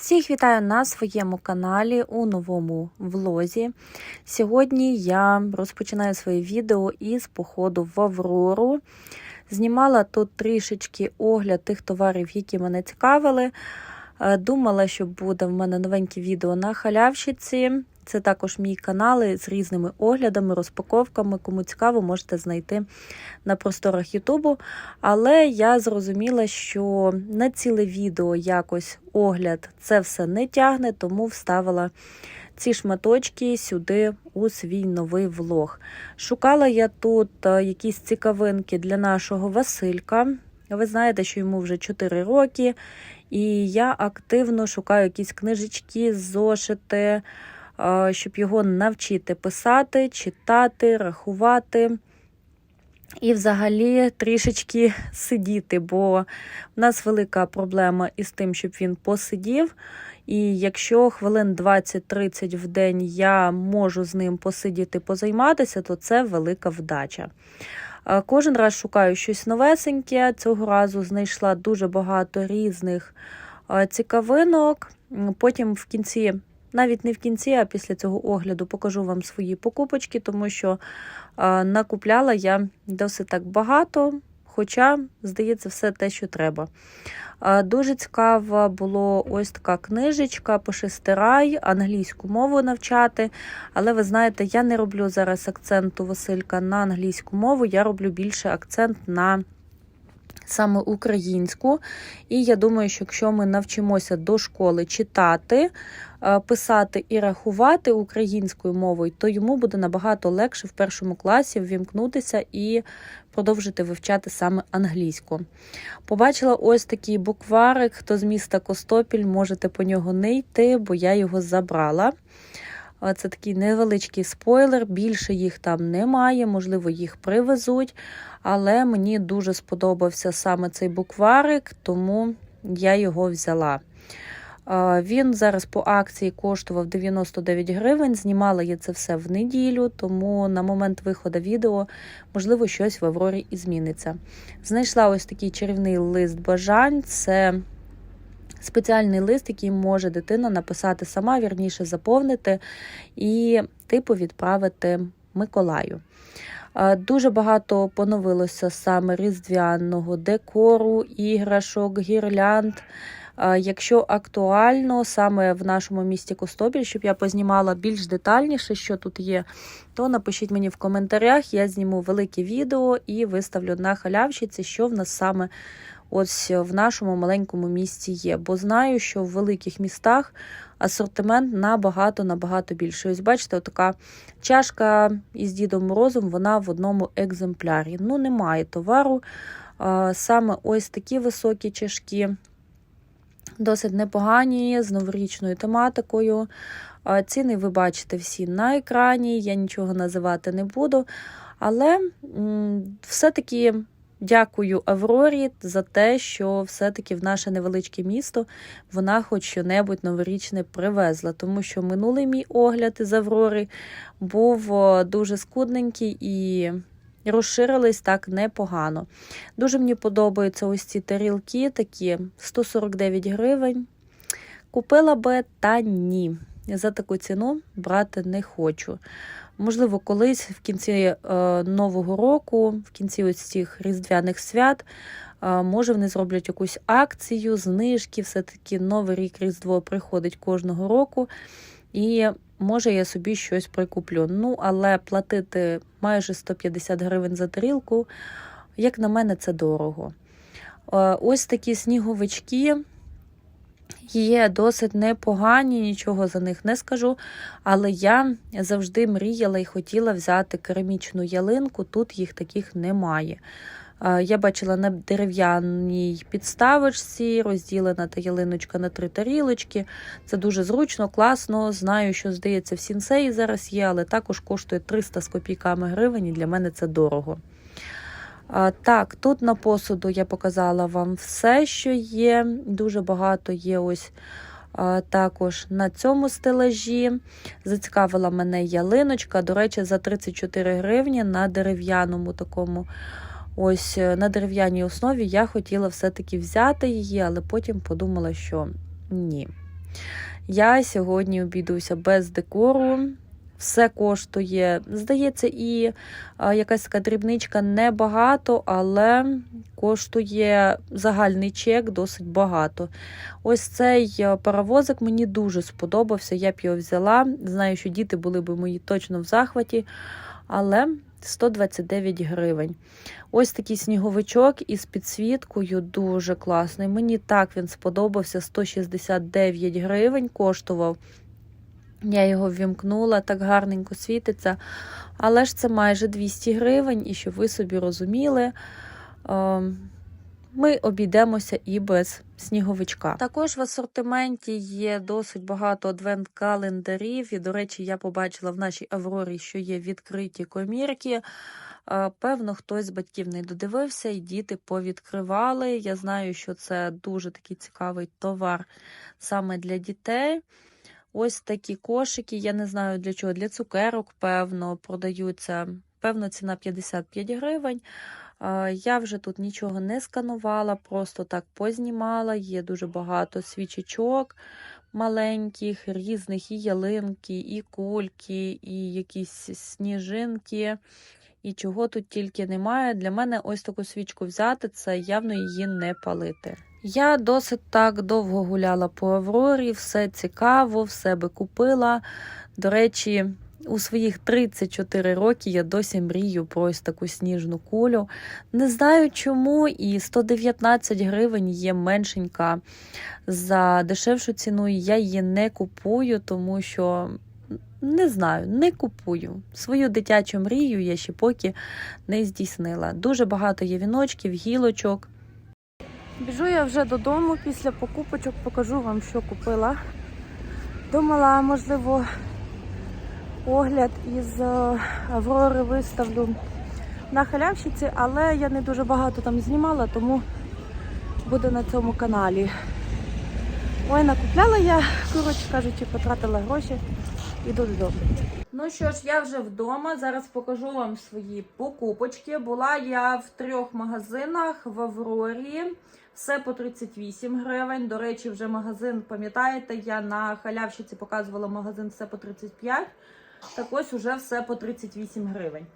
Всіх вітаю на своєму каналі у новому влозі. Сьогодні я розпочинаю своє відео із походу в Аврору. Знімала тут трішечки огляд тих товарів, які мене цікавили. Е, Думала, що буде в мене новеньке відео на халявщиці. Це також мій канал з різними оглядами, розпаковками. Кому цікаво, можете знайти на просторах Ютубу. Але я зрозуміла, що на ціле відео якось огляд це все не тягне, тому вставила ці шматочки сюди у свій новий влог. Шукала я тут е, якісь цікавинки для нашого Василька. Ви знаєте, що йому вже 4 роки, і я активно шукаю якісь книжечки, зошити, щоб його навчити писати, читати, рахувати. І взагалі трішечки сидіти, бо в нас велика проблема із тим, щоб він посидів. І якщо хвилин 20-30 в день я можу з ним посидіти, позайматися, то це велика вдача. Е, Кожен раз шукаю щось новесеньке. Цього разу знайшла дуже багато різних е, цікавинок. Потім в кінці, навіть не в кінці, а після цього огляду покажу вам свої покупочки, тому що е, накупляла я досить так багато, хоча, здається, все те, що треба. Е, Дуже цікава було ось така книжечка «Пошестирай», англійську мову навчати. Але ви знаєте, я не роблю зараз акценту Василька на англійську мову, я роблю більше акцент на саме українську. І я думаю, що якщо ми навчимося до школи читати, писати і рахувати українською мовою, то йому буде набагато легше в першому класі ввімкнутися і продовжити вивчати саме англійську. Побачила ось такий букварик. Хто з міста Костопіль, можете по нього не йти, бо я його забрала. Е, Це такий невеличкий спойлер, більше їх там немає, можливо, їх привезуть. Але мені дуже сподобався саме цей букварик, тому я його взяла. Він зараз по акції коштував 99 гривень. Знімала я це все в неділю, тому на момент виходу відео, можливо, щось в Аврорі і зміниться. Знайшла ось такий чарівний лист бажань. Це спеціальний лист, який може дитина написати сама, вірніше заповнити і типу відправити Миколаю. Дуже багато поновилося саме різдвяного декору, іграшок, гірлянд. Якщо актуально саме в нашому місті Костопіль, щоб я познімала більш детальніше, що тут є, то напишіть мені в коментарях. Я зніму велике відео і виставлю на халявщиці, що в нас саме ось в нашому маленькому місті є. Бо знаю, що в великих містах асортимент набагато-набагато більший. Ось бачите, така чашка із Дідом Морозом, вона в одному екземплярі. Ну, немає товару. Саме ось такі високі чашки, досить непогані, з новорічною тематикою. Ціни ви бачите всі на екрані, я нічого називати не буду. Але все-таки Дякую Аврорі за те, що все-таки в наше невеличке місто вона хоч що-небудь новорічне привезла, тому що минулий мій огляд із Аврори був дуже скудненький і розширились так непогано. Дуже мені подобаються ось ці тарілки, такі 149 гривень. Купила би, та ні. За таку ціну брати не хочу. Можливо, колись в кінці е, нового року, в кінці ось цих різдвяних свят, е, може вони зроблять якусь акцію, знижки, все-таки новий рік Різдво приходить кожного року. І може я собі щось прикуплю. Ну, але платити майже 150 гривень за тарілку, як на мене, це дорого. Е, ось такі сніговички. Є досить непогані, нічого за них не скажу. Але я завжди мріяла і хотіла взяти керамічну ялинку, тут їх таких немає. Е, Я бачила на дерев'яній підставочці, розділена та ялиночка на три тарілочки. Це дуже зручно, класно. Знаю, що, здається, в сінсеї зараз є, але також коштує 300 з копійками гривень, і для мене це дорого. Так, тут на посуду я показала вам все, що є. Дуже багато є ось також на цьому стелажі. Зацікавила мене ялиночка. До речі, за 34 гривні на дерев'яному такому. Ось е, на дерев'яній основі я хотіла все-таки взяти її, але потім подумала, що ні. Я сьогодні обійдуся без декору. Все коштує, здається, і якась така дрібничка небагато, але коштує загальний чек досить багато. Ось цей е, паровозик мені дуже сподобався. Я б його взяла. Знаю, що діти були б мої точно в захваті, але 129 гривень. Ось такий сніговичок із підсвіткою, дуже класний. Мені так він сподобався. 169 гривень коштував. Я його ввімкнула, так гарненько світиться. Але ж це майже 200 гривень, і щоб ви собі розуміли, е, ми обійдемося і без сніговичка. Також в асортименті є досить багато адвент-календарів. І, до речі, я побачила в нашій Аврорі, що є відкриті комірки. Певно, хтось з батьків не додивився, і діти повідкривали. Я знаю, що це дуже такий цікавий товар саме для дітей. Ось такі кошики, я не знаю для чого, для цукерок, певно, продаються. Певно, ціна 55 гривень. Я вже тут нічого не сканувала, просто так познімала. Є дуже багато свічечок маленьких, різних і ялинки, і кульки, і якісь сніжинки. І чого тут тільки немає. Для мене ось таку свічку взяти це явно її не палити. Я досить так довго гуляла по Аврорі, все цікаво, все би купила. До речі, у своїх 34 роки я досі мрію про ось таку сніжну кулю. Не знаю чому, і 119 гривень є меншенька за дешевшу ціну. Я її не купую, тому що не знаю, не купую. Свою дитячу мрію я ще поки не здійснила. Дуже багато є віночків, гілочок. Біжу я вже додому після покупочок, покажу вам, що купила. Думала, можливо, огляд із е, Аврори виставлю на халявщиці, але я не дуже багато там знімала, тому буде на цьому каналі. Ой, накупляла я, коротше кажучи, потратила гроші. Іду додому. Ну що ж, я вже вдома. Зараз покажу вам свої покупочки. Була я в трьох магазинах в Аврорі. Все по 38 гривень. До речі, вже магазин, пам'ятаєте, я на халявщиці показувала магазин все по 35. Так ось уже все по 38 гривень.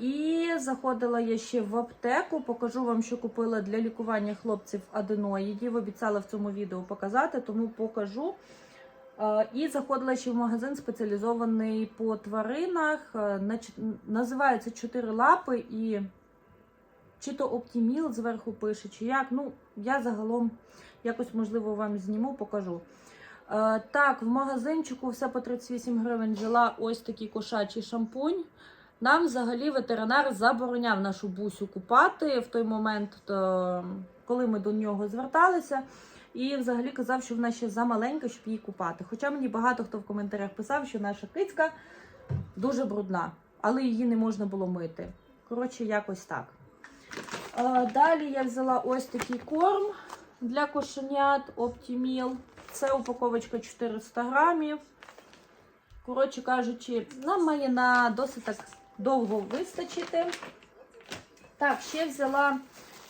І заходила я ще в аптеку. Покажу вам, що купила для лікування хлопців аденоїдів. Обіцяла в цьому відео показати, тому покажу. І заходила ще в магазин спеціалізований по тваринах. Називається чотири лапи і чи то Оптіміл зверху пише, чи як. Ну, я загалом якось, можливо, вам зніму, покажу. Е, Так, в магазинчику все по 38 гривень взяла ось такий кошачий шампунь. Нам взагалі ветеринар забороняв нашу бусю купати в той момент, коли ми до нього зверталися. І взагалі казав, що вона ще замаленька, щоб її купати. Хоча мені багато хто в коментарях писав, що наша кицька дуже брудна, але її не можна було мити. Коротше, якось так. Е, Далі я взяла ось такий корм для кошенят Optimil. Це упаковочка 400 грамів. Коротше кажучи, нам має на досить так довго вистачити. Так, ще взяла,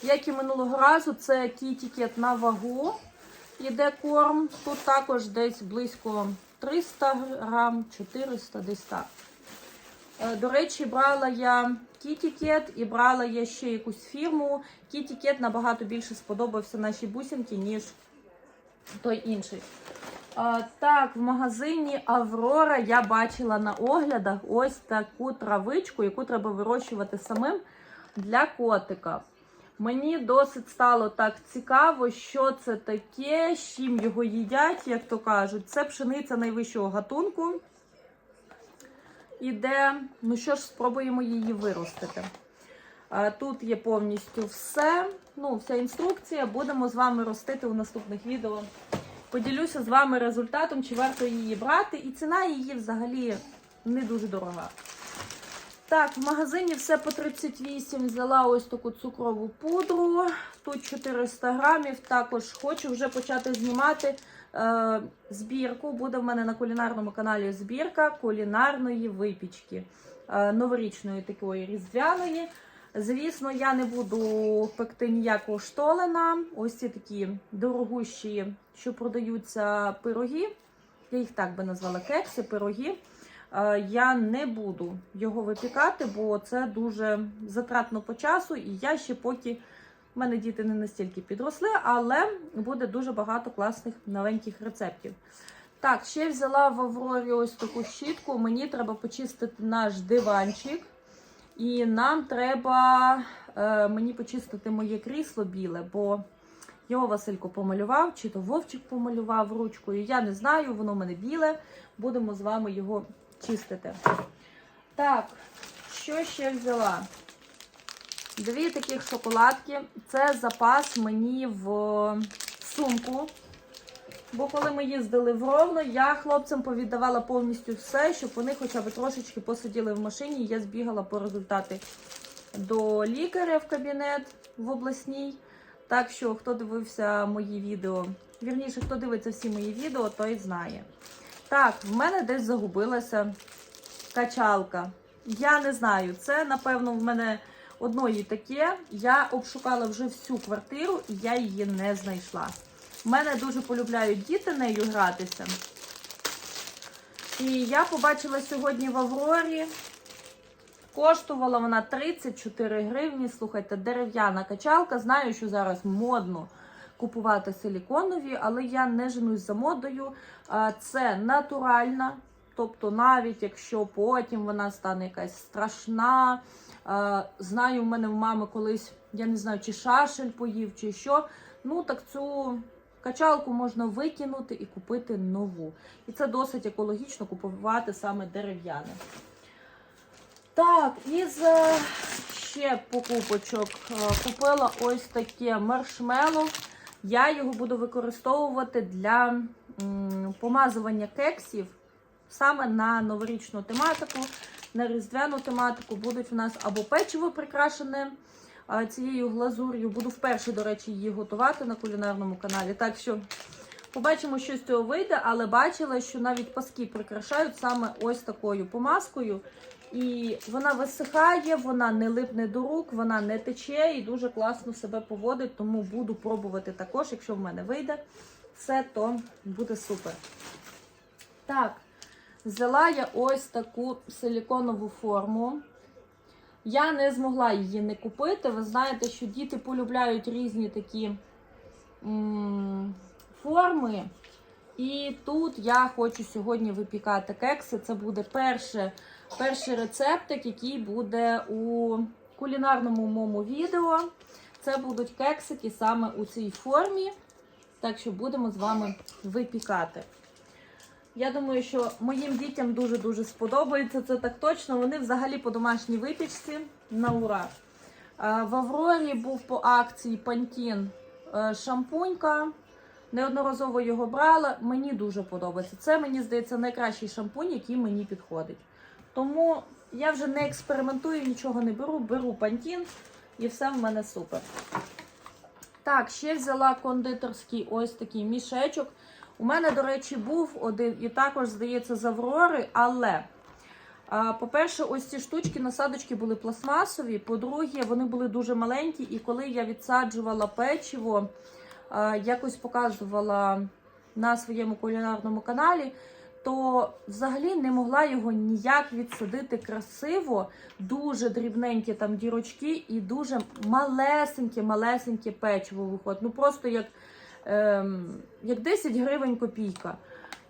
як і минулого разу, це кітікет на вагу. Іде корм. Тут також десь близько 300 грам, 400 десь так. Е, До речі, брала я кітікет і брала я ще якусь фірму. Кітікет набагато більше сподобався нашій бусинці, ніж той інший. А, так, в магазині Аврора я бачила на оглядах ось таку травичку, яку треба вирощувати самим для котика. Мені досить стало так цікаво, що це таке, з чим його їдять, як то кажуть. Це пшениця найвищого гатунку. Іде, ну що ж, спробуємо її виростити. Тут є повністю все. Ну, вся інструкція. Будемо з вами ростити у наступних відео. Поділюся з вами результатом, чи варто її брати. І ціна її взагалі не дуже дорога. Так, в магазині все по 38 взяла ось таку цукрову пудру. Тут 400 грамів. Також хочу вже почати знімати е, збірку. Буде в мене на кулінарному каналі збірка кулінарної випічки. Е, новорічної такої різдвяної. Звісно, я не буду пекти ніякого штолена. Ось ці такі дорогущі, що продаються пироги. Я їх так би назвала кекси, пироги. Е, Я не буду його випікати, бо це дуже затратно по часу, і я ще поки в мене діти не настільки підросли, але буде дуже багато класних новеньких рецептів. Так, ще взяла в Аврорі ось таку щітку. Мені треба почистити наш диванчик. І нам треба е, мені почистити моє крісло біле, бо його Василько помалював, чи то Вовчик помалював ручкою. Я не знаю, воно в мене біле. Будемо з вами його чистити. Так, що ще взяла? Дві таких шоколадки. Це запас мені в сумку. Бо коли ми їздили в Ровно, я хлопцям повіддавала повністю все, щоб вони хоча б трошечки посиділи в машині. Я збігала по результати до лікаря в кабінет в обласній. Так що, хто дивився мої відео, вірніше, хто дивиться всі мої відео, той знає. Так, в мене десь загубилася качалка. Я не знаю, це, напевно, в мене одної таке. Я обшукала вже всю квартиру і я її не знайшла. У мене дуже полюбляють діти нею гратися. І я побачила сьогодні в Аврорі. Коштувала вона 34 гривні. Слухайте, дерев'яна качалка. Знаю, що зараз модно купувати силіконові, але я не женусь за модою. Це натуральна. Тобто, навіть якщо потім вона стане якась страшна. Знаю, в мене в мами колись, я не знаю, чи шашель поїв, чи що. Ну, так цю качалку можна викинути і купити нову. І це досить екологічно купувати саме дерев'яне. Так, із е, ще покупочок е, купила ось таке маршмело. Я його буду використовувати для помазування кексів саме на новорічну тематику, на різдвяну тематику. Будуть у нас або печиво прикрашене цією глазур'ю. Буду вперше, до речі, її готувати на кулінарному каналі. Так що побачимо, що з цього вийде, але бачила, що навіть паски прикрашають саме ось такою помазкою. І вона висихає, вона не липне до рук, вона не тече і дуже класно себе поводить, тому буду пробувати також, якщо в мене вийде все, то буде супер. Так, взяла я ось таку силіконову форму. Я не змогла її не купити. Ви знаєте, що діти полюбляють різні такі форми. І тут я хочу сьогодні випікати кекси. Це буде перше, перший рецептик, який буде у кулінарному моєму відео. Це будуть кексики саме у цій формі. Так що будемо з вами випікати. Я думаю, що моїм дітям дуже-дуже сподобається це так точно. Вони взагалі по домашній випічці на ура. Е, В Аврорі був по акції Пантін е, шампунька. Неодноразово його брала. Мені дуже подобається. Це, мені здається, найкращий шампунь, який мені підходить. Тому я вже не експериментую, нічого не беру, беру пантін і все в мене супер. Так, ще взяла кондитерський ось такий мішечок. У мене, до речі, був один і також, здається, з Аврори, але. По-перше, ось ці штучки, насадочки були пластмасові. По-друге, вони були дуже маленькі, і коли я відсаджувала печиво, якось показувала на своєму кулінарному каналі, то взагалі не могла його ніяк відсадити красиво, дуже дрібненькі там дірочки і дуже малесеньке, малесеньке печиво виходить. Ну просто як, як 10 гривень копійка.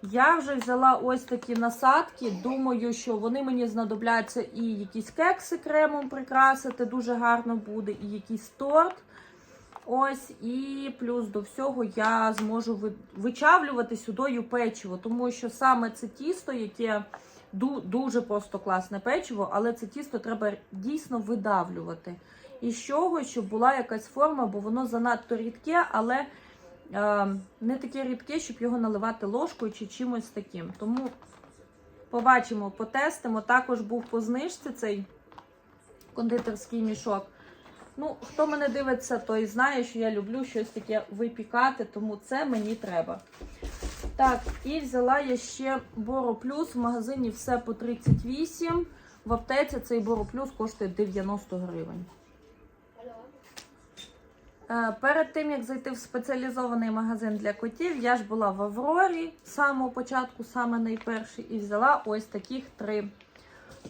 Я вже взяла ось такі насадки. Думаю, що вони мені знадобляться і якісь кекси кремом прикрасити, дуже гарно буде, і якийсь торт. Ось, і плюс до всього я зможу вичавлювати сюдою печиво, тому що саме це тісто, яке дуже просто класне печиво, але це тісто треба дійсно видавлювати. І з чого, щоб була якась форма, бо воно занадто рідке, але не таке рідке, щоб його наливати ложкою чи чимось таким. Тому побачимо, потестимо. Також був по знижці цей кондитерський мішок. Ну, хто мене дивиться, той знає, що я люблю щось таке випікати, тому це мені треба. Так, і взяла я ще Боро Плюс. В магазині все по 38. В аптеці цей Боро Плюс коштує 90 гривень. Е, Перед тим як зайти в спеціалізований магазин для котів, я ж була в Аврорі з самого початку, саме найперший, і взяла ось таких три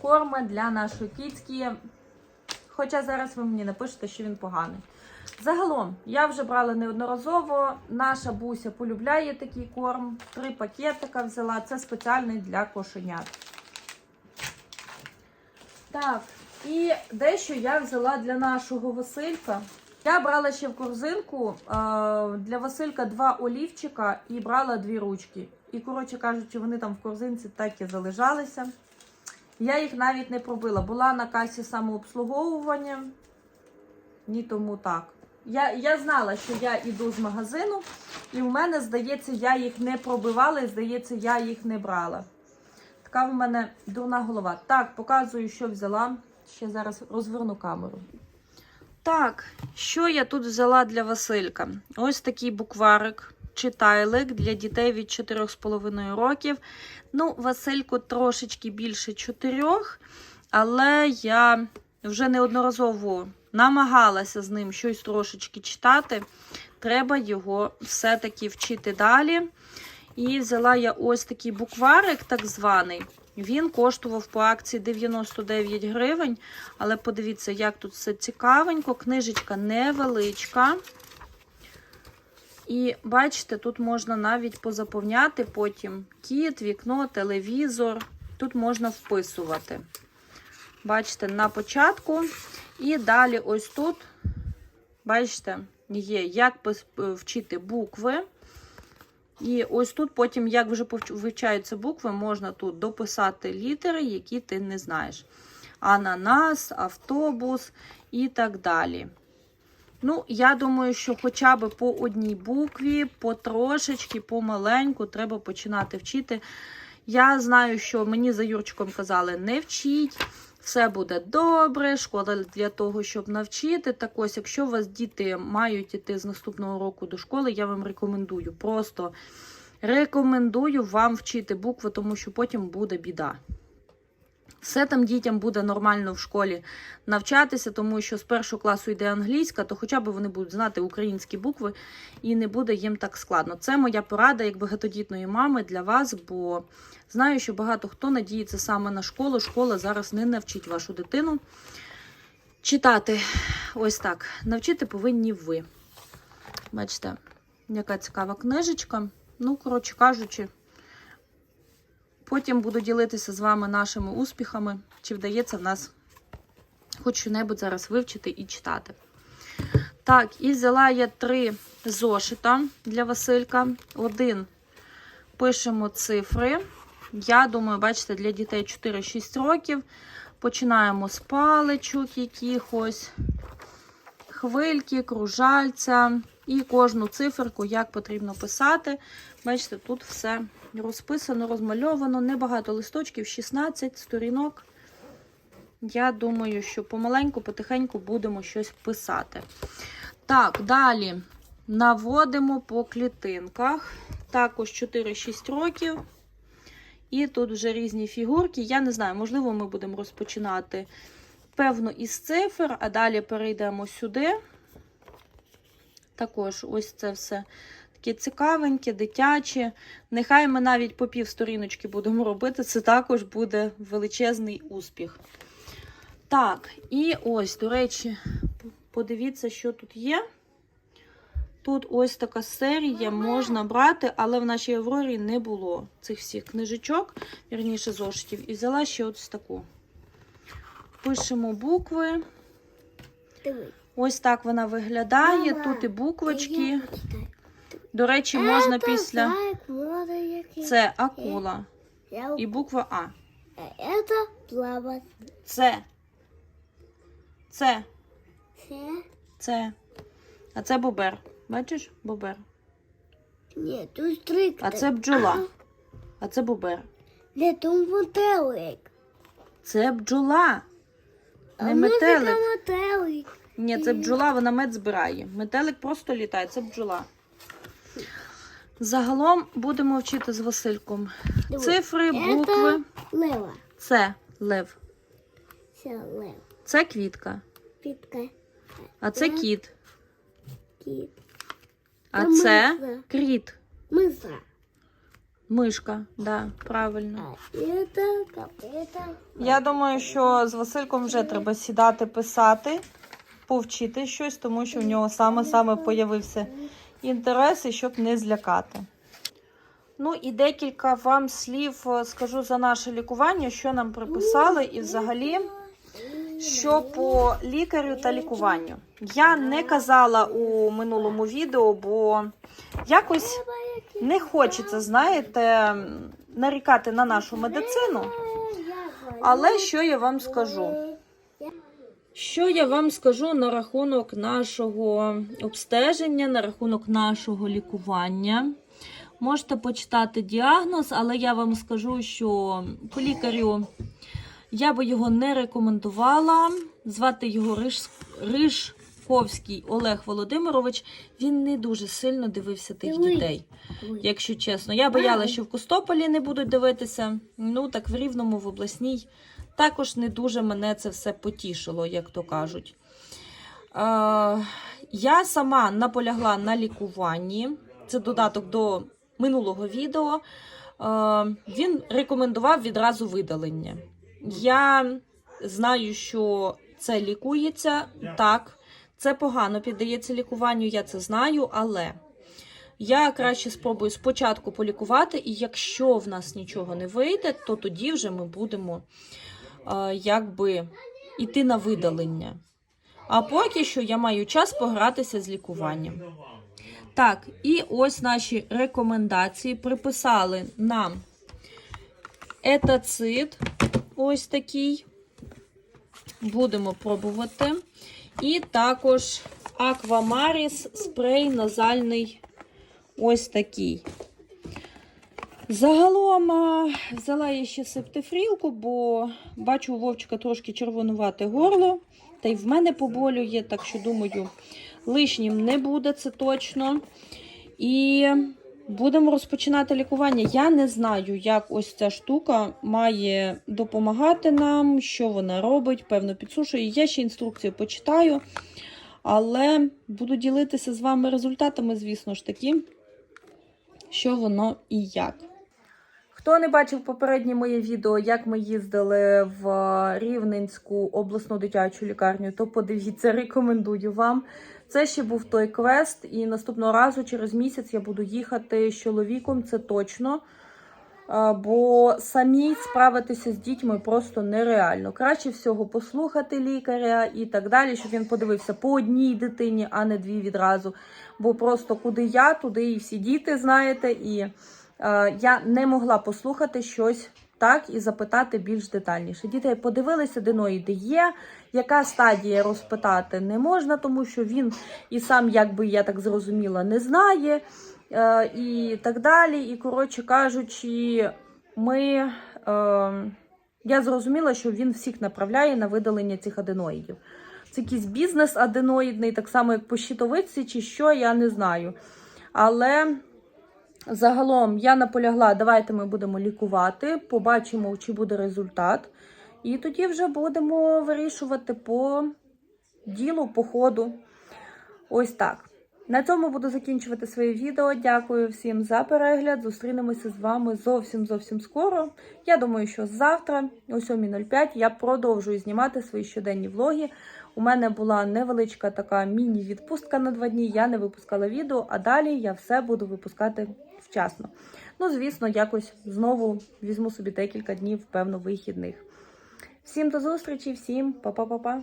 корми для нашої кіцьки. Хоча зараз ви мені напишете, що він поганий. Загалом, я вже брала неодноразово. Наша буся полюбляє такий корм. Три пакетика взяла. Це спеціальний для кошенят. Так, і дещо я взяла для нашого Василька. Я брала ще в корзинку е, для Василька два олівчика і брала дві ручки. І, коротше кажучи, вони там в корзинці так і залежалися. Я їх навіть не пробила. Була на касі самообслуговування. Ні, тому так. Я, я знала, що я йду з магазину, і в мене, здається, я їх не пробивала, і здається, я їх не брала. Така в мене дурна голова. Так, показую, що взяла. Ще зараз розверну камеру. Так, що я тут взяла для Василька? Ось такий букварик, читайлик для дітей від 4,5 років. Ну, Васильку трошечки більше 4, але я вже неодноразово намагалася з ним щось трошечки читати. Треба його все-таки вчити далі. І взяла я ось такий букварик, так званий. Він коштував по акції 99 гривень. Але подивіться, як тут все цікавенько. Книжечка невеличка. І бачите, тут можна навіть позаповняти потім кіт, вікно, телевізор. Тут можна вписувати. Бачите, на початку. І далі, ось тут, бачите, є, як вчити букви. І ось тут потім, як вже вивчаються букви, можна тут дописати літери, які ти не знаєш. Ананас, автобус і так далі. Ну, я думаю, що хоча б по одній букві, потрошечки, помаленьку треба починати вчити. Я знаю, що мені за Юрчиком казали, не вчіть, все буде добре, школа для того, щоб навчити. Так ось, якщо у вас діти мають іти з наступного року до школи, я вам рекомендую. Просто рекомендую вам вчити букви, тому що потім буде біда. Все там дітям буде нормально в школі навчатися, тому що з першого класу йде англійська, то хоча б вони будуть знати українські букви і не буде їм так складно. Це моя порада як багатодітної мами для вас, бо знаю, що багато хто надіється саме на школу. Школа зараз не навчить вашу дитину читати. Ось так. Навчити повинні ви. Бачите, яка цікава книжечка. Ну, коротше кажучи, потім буду ділитися з вами нашими успіхами, чи вдається в нас хоч що-небудь зараз вивчити і читати. Так, і взяла я три зошита для Василька. Один пишемо цифри. Я думаю, бачите, для дітей 4-6 років. Починаємо з паличок якихось, хвильки, кружальця. І кожну циферку, як потрібно писати. Бачите, тут все розписано, розмальовано. Небагато листочків, 16 сторінок. Я думаю, що помаленьку, потихеньку будемо щось писати. Так, далі наводимо по клітинках. Також 4-6 років. І тут вже різні фігурки. Я не знаю, можливо, ми будемо розпочинати, певно, із цифр, а далі перейдемо сюди. Також ось це все таке цікавеньке, дитяче. Нехай ми навіть по пів сторіночки будемо робити, це також буде величезний успіх. Так, і ось, до речі, подивіться, що тут є. Тут ось така серія можна брати, але в нашій Аврорі не було цих всіх книжечок, вірніше зошитів. І взяла ще ось таку. Пишемо букви. Ось так вона виглядає. Тут і буквочки. До речі, можна після. Це акула і буква А. Это плавать. Це. Це. Це... Це. А це бобер. Бачиш? Бобер. Ні, тут три. А це бджола. А це бобер. Не, тут метелик. Це бджола. Не може метелик. метелик. Ні, це бджола, вона мед збирає. Метелик просто літає, це бджола. Загалом будемо вчити з Васильком. Дивись. Цифри, букви. Лева. Це лев. Це лев. Це квітка. Підка. А це кіт. кіт. А Та це миша. кріт. Миса. Мишка, да, правильно. Я думаю, що з Васильком вже треба сідати писати, повчити щось, тому що в нього саме-саме появився інтерес, і щоб не злякати. Ну і декілька вам слів е, скажу за наше лікування, що нам приписали, і взагалі, що по лікарю та лікуванню. Я не казала у минулому відео, бо якось не хочеться, знаєте, нарікати на нашу медицину. Але що я вам скажу? Що я вам скажу на рахунок нашого обстеження, на рахунок нашого лікування? Можете почитати діагноз, але я вам скажу, що по лікарю я би його не рекомендувала. Звати його Риж... Рижковський Олег Володимирович. Він не дуже сильно дивився тих дітей. Якщо чесно, я боялася, що в Костополі не будуть дивитися. Ну так в Рівному, в обласній також не дуже мене це все потішило, як то кажуть. Е, я сама наполягла на лікуванні. Це додаток до минулого відео. Е, він рекомендував відразу видалення. Я знаю, що це лікується так. Це погано піддається лікуванню, я це знаю, але я краще спробую спочатку полікувати, і якщо в нас нічого не вийде, то тоді вже ми будемо якби йти на видалення. А поки що я маю час погратися з лікуванням. Так, і ось наші рекомендації. Приписали нам етацид, ось такий. Будемо пробувати. І також Аквамаріс спрей назальний ось такий. Загалом взяла я ще септифрілку, бо бачу у Вовчика трошки червонувате горло. Та й в мене поболює, так що думаю, лишнім не буде це точно. І будемо розпочинати лікування. Я не знаю, як ось ця штука має допомагати нам, що вона робить, певно, підсушує. Я ще інструкцію почитаю, але буду ділитися з вами результатами, звісно ж таки, що воно і як. Хто не бачив попереднє моє відео, як ми їздили в Рівненську обласну дитячу лікарню, то подивіться, рекомендую вам. Це ще був той квест, і наступного разу через місяць я буду їхати з чоловіком, це точно. Бо самі справитися з дітьми просто нереально. Краще всього послухати лікаря і так далі, щоб він подивився по одній дитині, а не дві відразу. Бо просто куди я, туди і всі діти, знаєте, і е, я не могла послухати щось так і запитати більш детальніше. Діти подивилися, аденоїди є. Яка стадія розпитати не можна, тому що він і сам, якби я так зрозуміла, не знає. Е, і так далі. І, коротше кажучи, ми, е, я зрозуміла, що він всіх направляє на видалення цих аденоїдів. Це якийсь бізнес аденоїдний, так само як по щитовидці, чи що, я не знаю. Але загалом я наполягла, давайте ми будемо лікувати, побачимо, чи буде результат. І тоді вже будемо вирішувати по ділу, по ходу. Ось так. На цьому буду закінчувати своє відео. Дякую всім за перегляд. Зустрінемося з вами зовсім зовсім скоро. Я думаю, що завтра, о 7.05, я продовжую знімати свої щоденні влоги. У мене була невеличка така міні-відпустка на два дні. Я не випускала відео, а далі я все буду випускати вчасно. Ну, звісно, якось знову візьму собі декілька днів, певно, вихідних. Всім до зустрічі, всім па-па-па-па.